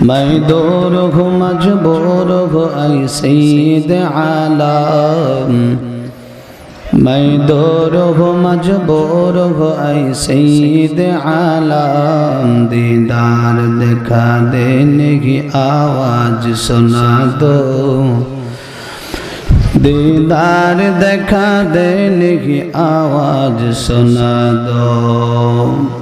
میں دور ہو مجبور ہو اے سید عالم میں دور ہو مجبور ہو اے سید عالم دیدار دکھا دینے کی آواز سنا دو دیدار دکھا دینے کی آواز سنا دو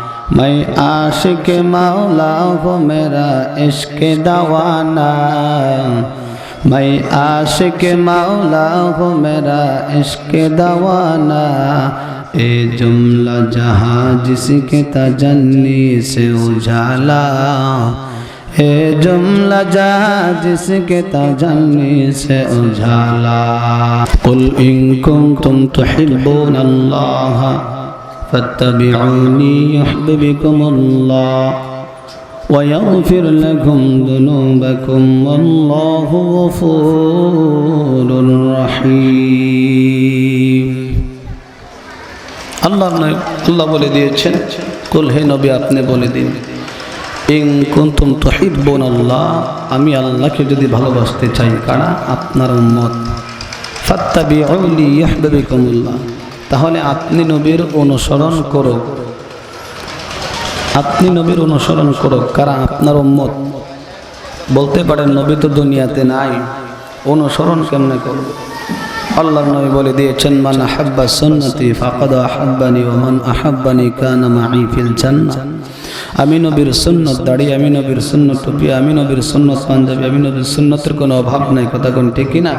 मैं आशिक मौला हूँ मेरा इश्क दवाना मैं आशिक मौला हूँ मेरा इश्क दवाना ए जुमला जहाँ जिसके तजन्नी से उजाला ए जुमला जहाँ जिसके तजन्नी से उजाला कुल इन कुंतुम तुहिब्बून अल्लाह فاتبعوني يحببكم الله ويغفر لكم ذنوبكم والله غفور رحيم আল্লাহ আল্লাহ বলে দিয়েছেন কুল হে নবী আপনি বলে দিন ইন কুনতুম তুহিব্বুন আল্লাহ আমি আল্লাহকে যদি ভালোবাসতে চাই কারা আপনার উম্মত ফাত্তাবিউনি ইয়াহবিবুকুমুল্লাহ তাহলে আপনি নবীর অনুসরণ করো। আপনি নবীর অনুসরণ করো কারা আপনার উম্মত। বলতে পারেন, নবী তো দুনিয়াতে নাই। অনুসরণ কেমনে করব? আল্লাহর নবী বলে দিয়েছেন, মান আহাব্বা সুন্নতি ফাকাদ আহাব্বানি ওয়া মান আহাব্বানি কানা মাই ফিল জান্নাহ। আমি নবীর সুন্নত দাড়ি, আমি নবীর সুন্নত টুপি, আমি নবীর সুন্নত পাঞ্জাবি, আমি নবীর সুন্নতের কোনো অভাব নাই। কথা কোন ঠিক না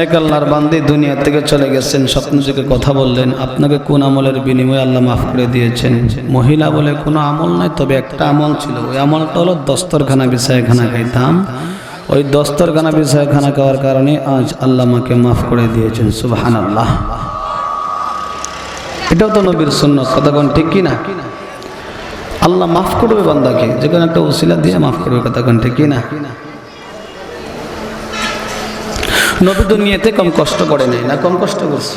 এক আল্লাহর বান্দি দুনিয়া থেকে চলে গেছেন, স্বপ্ন যুগে কথা বললেন, আপনাকে কোন আমলের বিনিময়ে আল্লাহ মাফ করে দিয়েছেন? মহিলা বলে কোনো আমল নাই, তবে একটা আমল ছিল। ওই আমলটা হলো দস্তরখানা বিষয়ে খানা খাইতাম। ওই দস্তরখানা বিষয়ে খানা খাওয়ার কারণে আজ আল্লাহ মাকে মাফ করে দিয়েছেন সুবাহান আল্লাহ এটাও তো নবীর শূন্য কতক্ষণ ঠিক কি না? আল্লাহ মাফ করবে বান্দাকে যেখানে একটা উসিলা দিয়ে মাফ করবে কতক্ষণ ঠিক কি না? নবী দুনিয়াতে কম কষ্ট করে নেই, না কম কষ্ট করছে?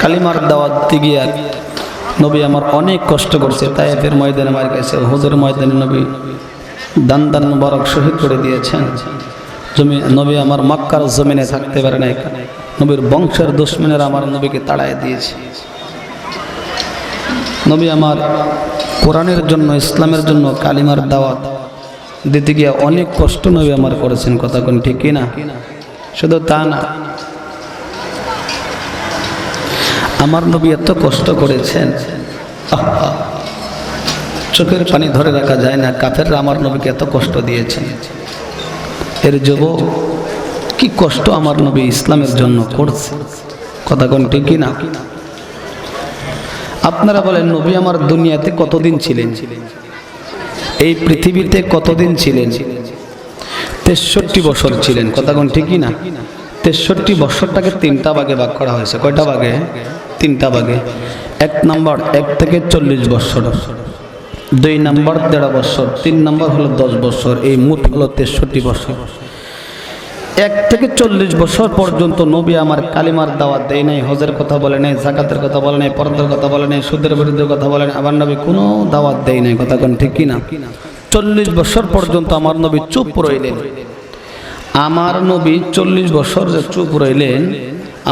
কালিমার দাওয়াত গিয়া নবী আমার অনেক কষ্ট করছে তাই তাইফের ময়দানে মার গেছে হুজুর ময়দানে নবী দান দান মুবারক শহীদ করে দিয়েছেন। জমি নবী আমার মক্কার জমিনে থাকতে পারে না নবীর বংশের দুশ্মনেরা আমার নবীকে তাড়ায় দিয়েছে। নবী আমার কোরআনের জন্য, ইসলামের জন্য কালিমার দাওয়াত দিতে গিয়ে অনেক কষ্ট নবী আমার করেছেন, কথা কোন ঠিক কিনা? শুধু তা না, আমার নবী এত কষ্ট করেছেন। চোখের পানি ধরে রাখা যায় না, কাফেররা আমার নবীকে এত কষ্ট দিয়েছেন। এর যুব কি কষ্ট আমার নবী ইসলামের জন্য করছে। কথা কোন ঠিক না আপনারা বলেন, নবী আমার দুনিয়াতে কতদিন ছিলেন? এই পৃথিবীতে কতদিন ছিলেন? তেষট্টি বছর ছিলেন, কথা কোন ঠিকই না? তেষট্টি বছরটাকে তিনটা ভাগে ভাগ করা হয়েছে। কয়টা ভাগে? তিনটা ভাগে। এক নম্বর, এক থেকে চল্লিশ বছর। দুই নম্বর, দেড় বছর। তিন নম্বর হলো দশ বছর। এই মোট হলো তেষট্টি বছর। এক থেকে চল্লিশ বছর পর্যন্ত নবী আমার কালিমার দাওয়াত দেয় নাই, হজের কথা বলে নাই, জাকাতের কথা বলে নাই, পর্দার কথা বলে নাই, সুদের বিরুদ্ধে কথা বলে আবার নবী কোনো দাওয়াত দেয় নাই, কথা কোন ঠিক কিনা চল্লিশ বছর পর্যন্ত আমার নবী চুপ রইলেন। আমার নবী চল্লিশ বছর যে চুপ রইলেন,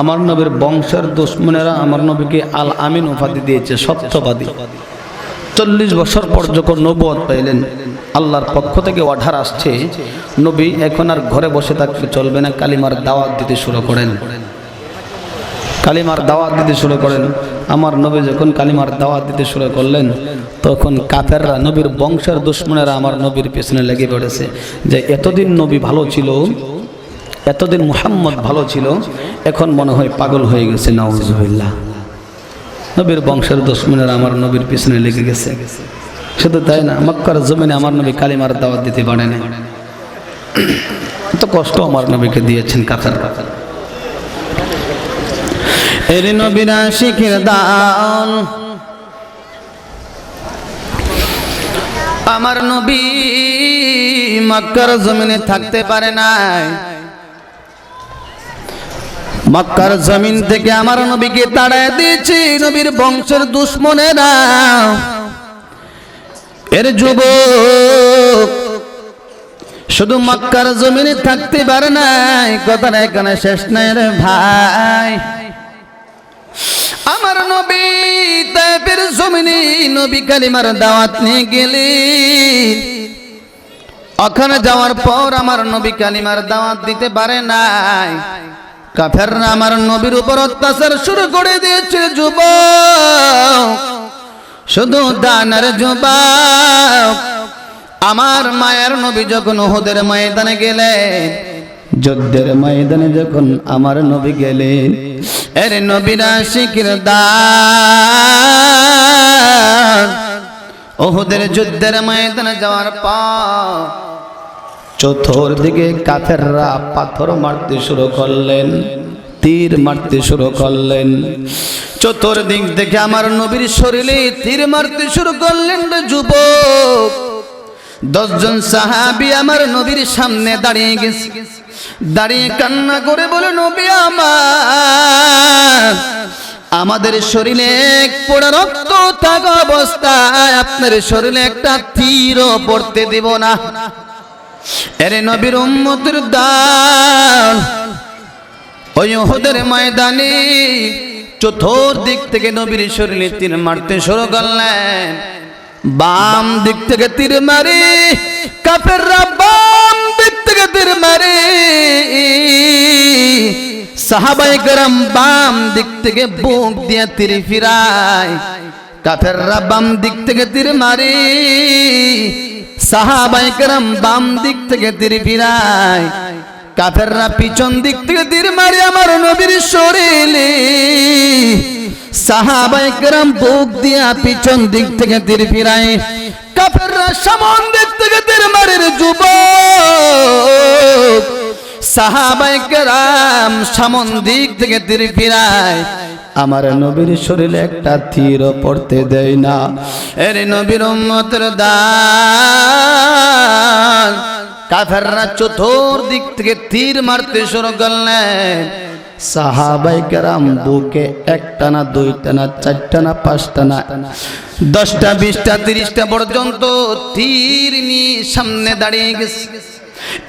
আমার নবীর বংশের দুশ্মনেরা আমার নবীকে আল আমিন উপাধি দিয়েছে, সত্যবাদী। চল্লিশ বছর পর যখন নবদ পাইলেন, আল্লাহর পক্ষ থেকে অর্ডার আসছে, নবী এখন আর ঘরে বসে থাকলে চলবে না, কালিমার দাওয়াত দিতে শুরু করেন। কালিমার দাওয়াত দিতে শুরু করেন। আমার নবী যখন কালিমার দাওয়াত দিতে শুরু করলেন, তখন কাফেররা নবীর বংশের দুশ্মনেরা আমার নবীর পেছনে লেগে পড়েছে। যে এতদিন নবী ভালো ছিল, এতদিন মুহাম্মদ ভালো ছিল, এখন মনে হয় পাগল হয়ে গেছে নওয়াজুবিল্লাহ নবীর বংশের দুশ্মনেরা আমার নবীর পিছনে লেগে গেছে। শুধু তাই না, মক্কার জমিনে আমার নবী কালিমার দাওয়াত দিতে পারে না এত কষ্ট আমার নবীকে দিয়েছেন কাফের কাফের নবীরা আমার নবী মক্কার জমিনে থাকতে পারে নাই। মক্কার জমিন থেকে আমার নবীকে তাড়ায় দিয়েছি, নবীর বংশের দুশ্মনেরা। এর যুবক শুধু মক্কার জমিনে থাকতে পারে নাই, কথাটা এখানে শেষ নাই রে ভাই। আমার নবী তাইপের জমিনে নবী কালিমার দাওয়াত নিয়ে গেলে। ওখানে যাওয়ার পর আমার নবী কালিমার দাওয়াত দিতে পারে নাই। কাফেররা আমার নবীর উপর অত্যাচার শুরু করে দিয়েছে, যুবক। শুধু দানার যুবক। আমার মায়ের নবী যখন ওহদের ময়দানে গেলেন যুদ্ধের ময়দানে যখন আমার নবী গেলেন এর নবীরা শিখির ওহুদের যুদ্ধের ময়দানে যাওয়ার পর চতুর্দিকে কাফেররা পাথর মারতে শুরু করলেন, তীর মারতে শুরু করলেন। চতুর্দিক থেকে আমার নবীর শরীরে তীর মারতে শুরু করলেন যুবক। দশজন সাহাবি আমার নবীর সামনে দাঁড়িয়ে গেছে। দাঁড়িয়ে কান্না করে বলে, নবী আমার, আমাদের শরীরে এক পোড়া রক্ত থাকা অবস্থায় আপনার শরীরে একটা তীরও পড়তে দিব না। এরে নবীর উম্মতের দান, ওই ওহদের ময়দানে চতুর্দিক থেকে নবীর শরীরে তীর মারতে শুরু করলেন। বাম দিক থেকে তীর মারে, কাফেররা বাম দিক থেকে তীর মারে। সাহাবাই গরম বাম দিক থেকে বুক দিয়ে তীর ফিরায়, কাফেররা বাম দিক থেকে তীর মারে। সাহাবাই গরম বাম দিক থেকে তীর ফিরায়, কাফেররা পিছন দিক থেকে তীর মারে। আমার নবীর শরীরে সাহাবাই কেরাম বুক দিয়া পিছন দিক থেকে তীর ফিরায়। কাফেররা সামন দিক থেকে তীর মারে রে যুবক। সাহাবাই কেরাম সামন দিক থেকে তীর ফিরায়। আমার নবীর শরীরে একটা তীর পড়তে দেয় না। এর নবীর উম্মতের দান কাফেররা চতুর্দিক থেকে তীর মারতে শুরু করলেন। সাহাবাই কেরাম বুকে একটা না দুইটা না চারটা না পাঁচটা না দশটা, বিশটা, তিরিশটা পর্যন্ত তীর নিয়ে সামনে দাঁড়িয়ে গেছে।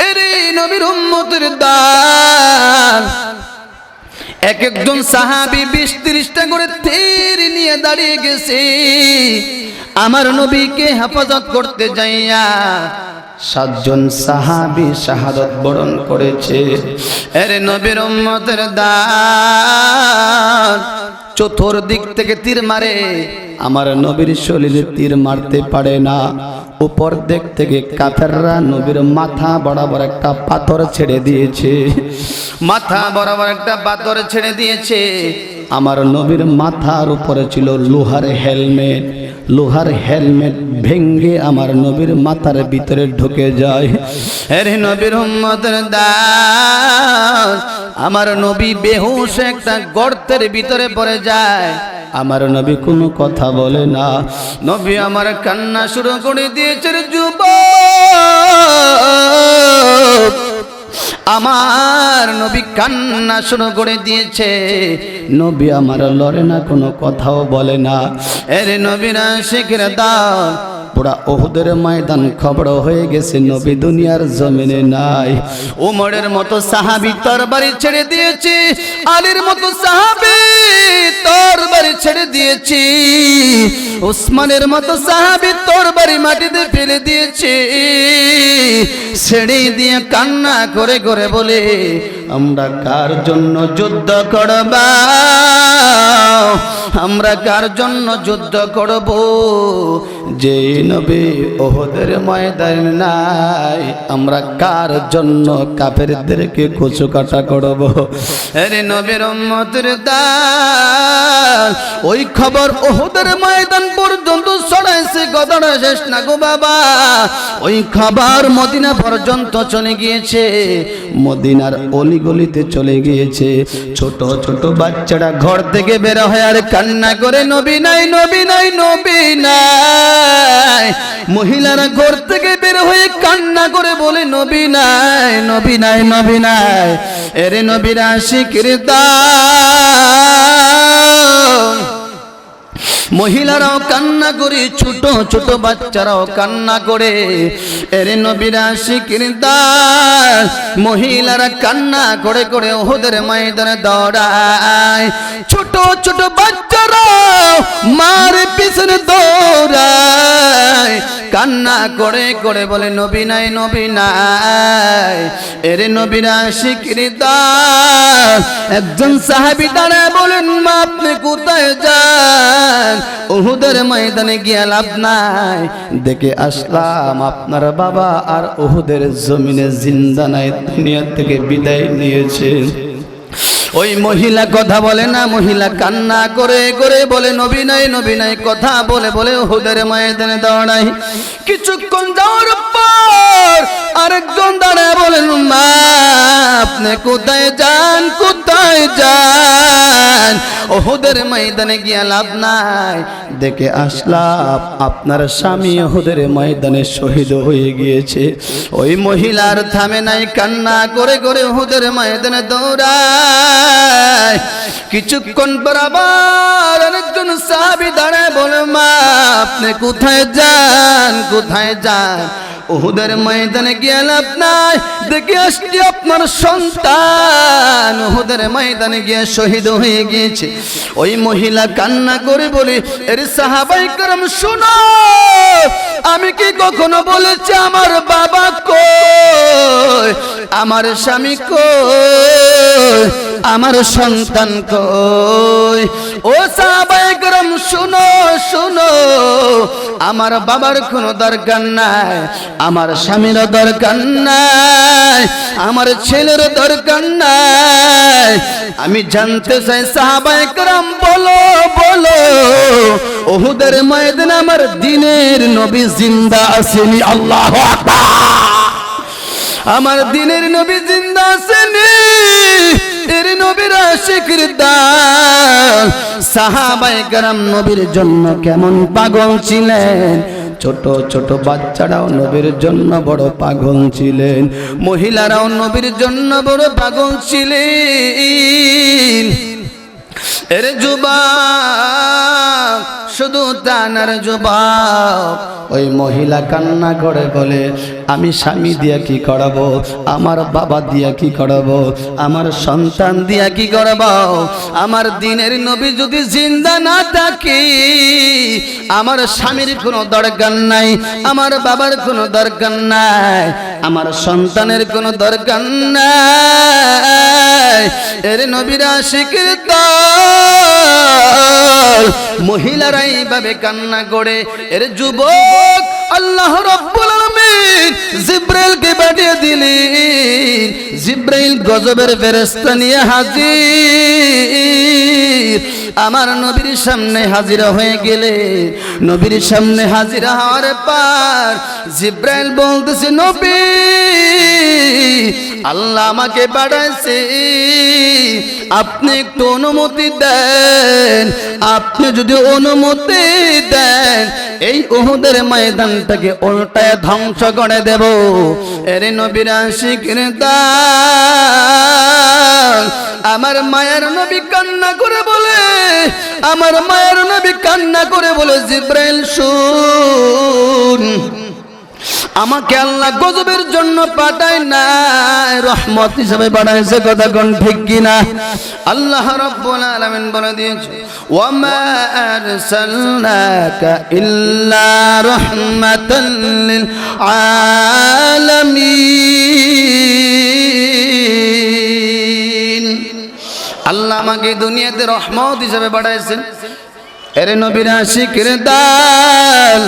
এরে নবীর উম্মতের দান এক একজন সাহাবি বিশ তিরিশটা করে তীর নিয়ে দাঁড়িয়ে গেছে। আমার নবীকে হেফাজত করতে যাইয়া সাতজন সাহাবি শাহাদত বরণ করেছে। এর নবীর উম্মতের দান চতুর্দিক থেকে তীর মারে। আমার নবীর শরীরে তীর মারতে পারে না। উপর দিক থেকে কাফেররা নবীর মাথা বরাবর একটা পাথর ছেড়ে দিয়েছে। মাথা বরাবর একটা পাথর ছেড়ে দিয়েছে। আমার নবীর মাথার উপরে ছিল লোহার হেলমেট। লোহার হেলমেট ভেঙ্গে আমার নবীর মাথার ভিতরে ঢুকে যায়। আরে নবীর উম্মতের দাস। আমার নবী বেহুশ একটা গর্তের ভিতরে পড়ে যায়। আমার নবী কোনো কথা বলে না। নবী আমার কান্না শুরু করে দিয়েছে রে যুবক। আমার নবী কান্না শুরু করে দিয়েছে। নবী আমার লড়ে না, কোনো কথাও বলে না। এর নবীরা শেখের দাও পুরা ওহুদের ময়দান খবর হয়ে গেছে, নবী দুনিয়ার জমিনে নাই। উমরের মতো সাহাবি তরবারি ছেড়ে দিয়েছে, আলীর মতো সাহাবি তরবারি ছেড়ে দিয়েছি, উসমানের মতো সাহাবি তরবারি মাটিতে ফেলে দিয়েছে। ছেড়ে দিয়ে কান্না করে করে বলে, আমরা কার জন্য যুদ্ধ করবা? আমরা কার জন্য যুদ্ধ করব? যে নবী ওহদের ময়দান নাই। আমরা কার জন্য কাফেরদেরকে কচু কাটা করব? আরে নবীর উম্মতের দাল ওই খবর ওহদের ময়দান পর্যন্ত ছড়াইছে, কথাটা শেষ না গো বাবা। ওই খবর মদিনা পর্যন্ত চলে গিয়েছে, মদিনার অলিগলিতে চলে গিয়েছে। ছোট ছোট বাচ্চারা ঘর থেকে বের হয় আর কান্না করে, নবী নাই নবী নাই নবী নাই। মহিলারা ঘর থেকে বের হয়ে কান্না করে বলে, নবী নাই নবী নাই নবী নাই। এরে নবীরা শিখির দান মহিলারাও কান্না করে, ছোট ছোট বাচ্চারাও কান্না করে। এরে নবীরা শিকির দাস মহিলারা কান্না করে করে ওদের ময়দানে দৌড়ায়। ছোট ছোট বাচ্চারাও মার পিছনে দৌড়ায়। কান্না করে করে বলে, নবী নাই নবী নাই। এরে নবীরা শিকির দাস একজন সাহাবি দাঁড়ায় বলেন, মা, আপনি কোথায় যান? ওহুদের ময়দানে গিয়া লাভ নাই। দেখে আসলাম আপনার বাবা আর উহুদের জমিনে জিন্দা নাই, দুনিয়া থেকে বিদায় নিয়েছেন। ওই মহিলা কথা বলে না, মহিলা কান্না করে করে বলে, নবী নাই নবী নাই, কথা বলে বলে ওহুদের ময়দানে দাঁড়াই। কিছুক্ষণ যাওয়ার পর আরেকজন দাঁড়ায় বলেন মা, আপনি কোথায় যান কোথায় যান? ওহুদের ময়দানে গিয়া লাভ নাই। দেখে আসলাম, আপনার স্বামী ওহুদের ময়দানে শহীদ হয়ে গিয়েছে। ওই মহিলার থামে নাই, কান্না করে করে ওহুদের ময়দানে দৌড়ায়। কিছুক্ষণ পর আবার আরেকজন সাহাবি দাঁড়ায় বলে, মা, আপনি কোথায় যান? কোথায় যান? ওহুদের ময়দানে গিয়ে লাভ নাই। দেখে আসছি আপনার সন্তান। ওহুদের ময়দানে গিয়ে শহীদ হয়ে গিয়েছে। ওই মহিলা কান্না করে বলে, এর সাহাবাই করম, শোনো, আমি কি কখনো বলেছি আমার বাবা কই? আমার স্বামী কই? আমার সন্তান কই? ও সাহাবাই করম শুনো শুনো, আমার বাবার কোনো দরকার নাই, আমার স্বামীর দরকার নাই, আমার ছেলের দরকার নাই। আমি জানতে চাই সাহাবাই করম বলো বলো, ওহুদের ময়দান আমার দিনের নবী জিন্দা আসেনি, আল্লাহ আমার দিনের নবী জিন্দা আসেনি। এর নবীর আশিকের দান সাহাবাই গ্রাম নবীর জন্য কেমন পাগল ছিলেন? ছোট ছোট বাচ্চারাও নবীর জন্য বড় পাগল ছিলেন। মহিলারাও নবীর জন্য বড় পাগল ছিলেন। এর যুবক শুধু তানার যুবক ওই মহিলা কান্না করে বলে, আমি স্বামী দিয়া কি করব? আমার বাবা দিয়া কি করব? আমার সন্তান দিয়া কি করব? আমার দিনের নবী যদি জিন্দা না থাকি, আমার স্বামীর কোনো দরকার নাই, আমার বাবার কোনো দরকার নাই, আমার সন্তানের কোনো দরকার নাই। এর নবীরা দল মহিলারা এইভাবে কান্না করে। এর যুবক আল্লাহ রব্বুল আলামিন জিব্রাইলকে পাঠিয়ে দিলেন। জিব্রাইল গজবের ফেরেশতা নিয়ে হাজির। আমার নবীর সামনে হাজিরা হয়ে গেলে, নবীর সামনে হাজিরা হওয়ার পর জিব্রাইল বলতেছে, নবী, আল্লাহ আমাকে পাঠাইছে। আপনি একটু অনুমতি দেন। আপনি যদি অনুমতি দেন, এই ওহুদের ময়দানটাকে উল্টায় ধ্বংস করে দেব। এর নবীরা শিখির আমার মায়ের নবী কান্না করে বলে, আমার মায়ের নবী কান্না করে বলে, জিব্রাইল, শুন। আমাকে আল্লাহ গজবের জন্য পাঠায় নাই, রহমত হিসেবে পাঠাইছে কথা কোন ঠিক কিনা? আল্লাহ রাব্বুল আলামিন বলে দিয়েছে, ওয়ামা আরসালনাকা ইল্লা রাহমাতাল লিল আলামিন। আমাকে দুনিয়াতে রহমত হিসেবে পাঠাইছেন। এরে নবীরা শিখের দাল।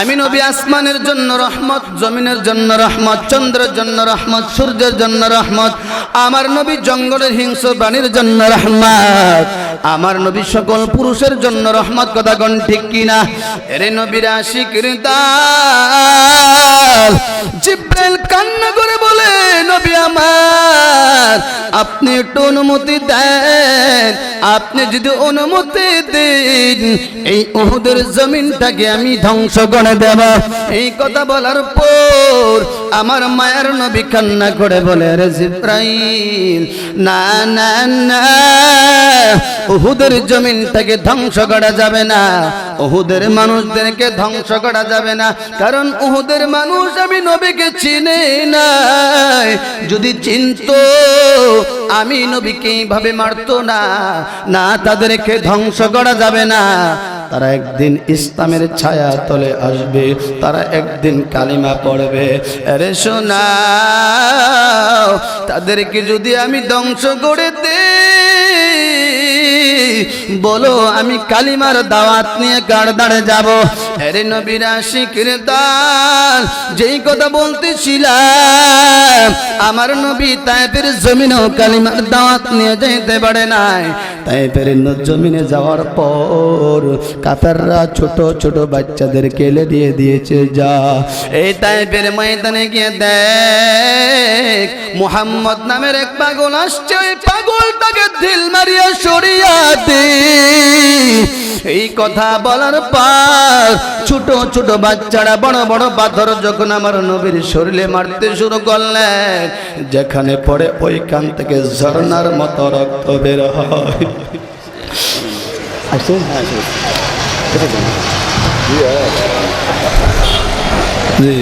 আমি নবী আসমানের জন্য রহমত, জমিনের জন্য রহমত, চন্দ্রের জন্য রহমত, সূর্যের জন্য রহমত, আমার নবী জঙ্গলের হিংস প্রাণীর জন্য রহমত, আমার নবী সকল পুরুষের জন্য রহমত, কথা গণ ঠিক কিনা? এরে নবীরা দাল। জিব্রাইল কান্না করে বলে, নবী আমার, আপনি একটু অনুমতি দেন। আপনি যদি অনুমতি দেন, এই ওহুদের জমিনটাকে আমি ধ্বংস করে দেব। এই কথা বলার পর আমার মায়ের নবী কান্না করে বলে, রে জিব্রাইল, না না না ওহুদের জমিনটাকে ধ্বংস করা যাবে না ওহুদের মানুষদেরকে ধ্বংস করা যাবে না, কারণ ওহুদের মানুষ আমি নবীকে চিনে নাই। যদি চিনত, আমি নবীকে এইভাবে মারতো না না তাদেরকে ধ্বংস করা যাবে না। তারা একদিন ইসলামের ছায়া তলে আসবে, তারা একদিন কালিমা পড়বে আরে শোনাও, তাদেরকে যদি আমি ধ্বংস করে দেই, বলো আমি কালিমার দাওয়াত নিয়ে কার দাঁড়ে যাব। আরে নবীরা শিখির দাল যেই কথা বলতেছিলাম, আমার নবী তাইপের জমিনেও কালিমার দাওয়াত নিয়ে যেতে পারে নাই। তাইপের জমিনে যাওয়ার পর কাতাররা ছোট ছোট বাচ্চাদের কেলে দিয়ে দিয়েছে, যা। এই তাইপের ময়দানে গিয়ে দেখ, মোহাম্মদ নামের এক পাগল আসছে, ওই পাগলটাকে দিল মারিয়া সরিয়া দে। এই কথা বলার পর ছোট ছোট বাচ্চারা বড় বড় পাথর যখন আমার নবীর শরীরে মারতে শুরু করলেন যেখানে পড়ে ওইখান থেকে ঝর্নার মতো রক্ত বের হয়। জি।